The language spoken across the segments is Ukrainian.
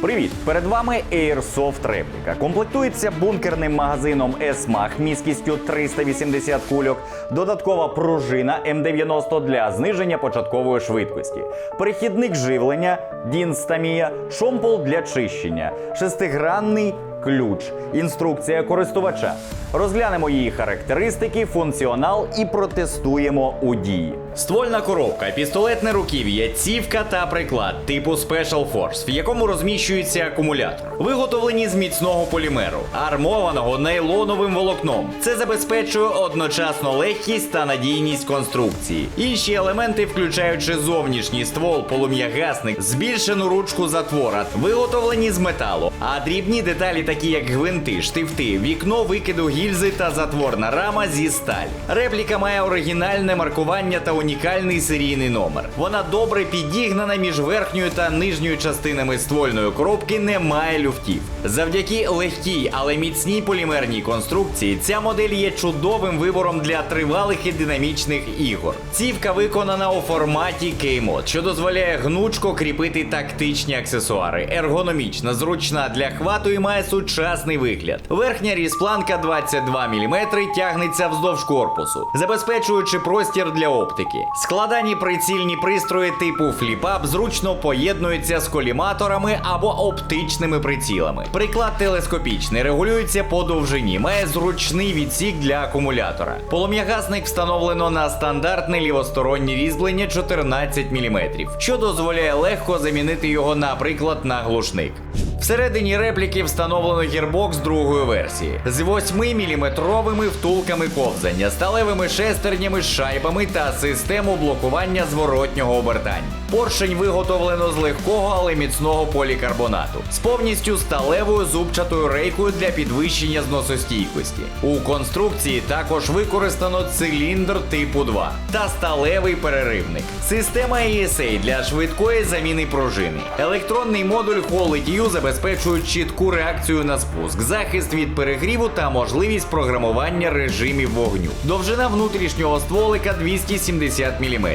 Привіт! Перед вами Airsoft репліка. Комплектується бункерним магазином S-MAG міськістю 380 кульок, додаткова пружина М90 для зниження початкової швидкості, перехідник живлення Stamia, шомпол для чищення, шестигранний ключ, інструкція користувача. Розглянемо її характеристики, функціонал і протестуємо у дії. Ствольна коробка, пістолетне руків'я, цівка та приклад типу Special Force, в якому розміщується акумулятор. Виготовлені з міцного полімеру, армованого нейлоновим волокном. Це забезпечує одночасно легкість та надійність конструкції. Інші елементи, включаючи зовнішній ствол, полум'ягасник, збільшену ручку затвора, виготовлені з металу, а дрібні деталі, такі як гвинти, штифти, вікно викиду гільзи та затворна рама зі сталі. Репліка має оригінальне маркування та унікальний серійний номер. Вона добре підігнана між верхньою та нижньою частинами ствольної коробки, немає люфтів. Завдяки легкій, але міцній полімерній конструкції ця модель є чудовим вибором для тривалих і динамічних ігор. Цівка виконана у форматі K-Mod, що дозволяє гнучко кріпити тактичні аксесуари, ергономічна, зручна для хвату і має сучасний вигляд. Верхня різпланка 22 мм тягнеться вздовж корпусу, забезпечуючи простір для оптики. Складані прицільні пристрої типу фліпап зручно поєднуються з коліматорами або оптичними прицілами. Приклад телескопічний, регулюється по довжині, має зручний відсік для акумулятора. Полум'ягасник встановлено на стандартне лівостороннє різьблення 14 мм, що дозволяє легко замінити його, наприклад, на глушник. Всередині репліки встановлено гірбокс другої версії з 8-мм втулками ковзання, сталевими шестернями шайбами та систему блокування зворотнього обертання. Поршень виготовлено з легкого, але міцного полікарбонату з повністю сталевою зубчатою рейкою для підвищення зносостійкості. У конструкції також використано циліндр типу 2 та сталевий переривник. Система ESA для швидкої заміни пружини. Електронний модуль Quality U забезпечує чітку реакцію на спуск, захист від перегріву та можливість програмування режимів вогню. Довжина внутрішнього стволика 270 мм,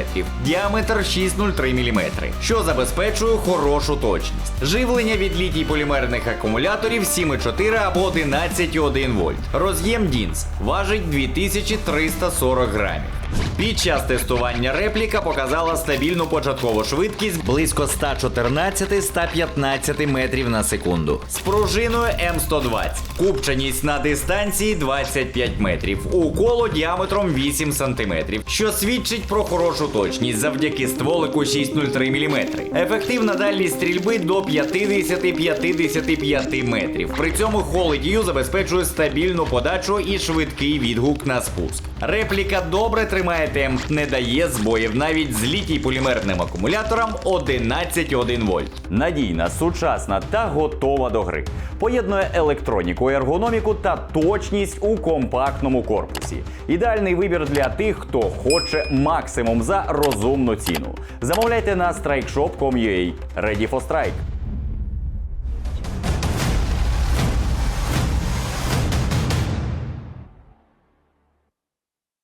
діаметр 603 мм, що забезпечує хорошу точність. Живлення від літій полімерних акумуляторів 7,4 або 11,1 вольт. Роз'єм DINS важить 2340 грамів. Під час тестування репліка показала стабільну початкову швидкість близько 114-115 метрів на секунду з пружиною М120. Купченість на дистанції 25 метрів, у коло діаметром 8 см, що свідчить про хорошу точність завдяки стволику 6,03 мм. Ефективна дальність стрільби до 50-55 метрів. При цьому Холодію забезпечує стабільну подачу і швидкий відгук на спуск. Репліка добре тримає темп, не дає збоїв навіть з літій полімерним акумулятором 11,1 вольт. Надійна, сучасна та готова до гри. Поєднує електроніку, ергономіку та точність у компактному корпусі. Ідеальний вибір для тих, хто хоче максимум за розумну ціну. Замовляйте на strikeshop.com.ua. Ready for strike!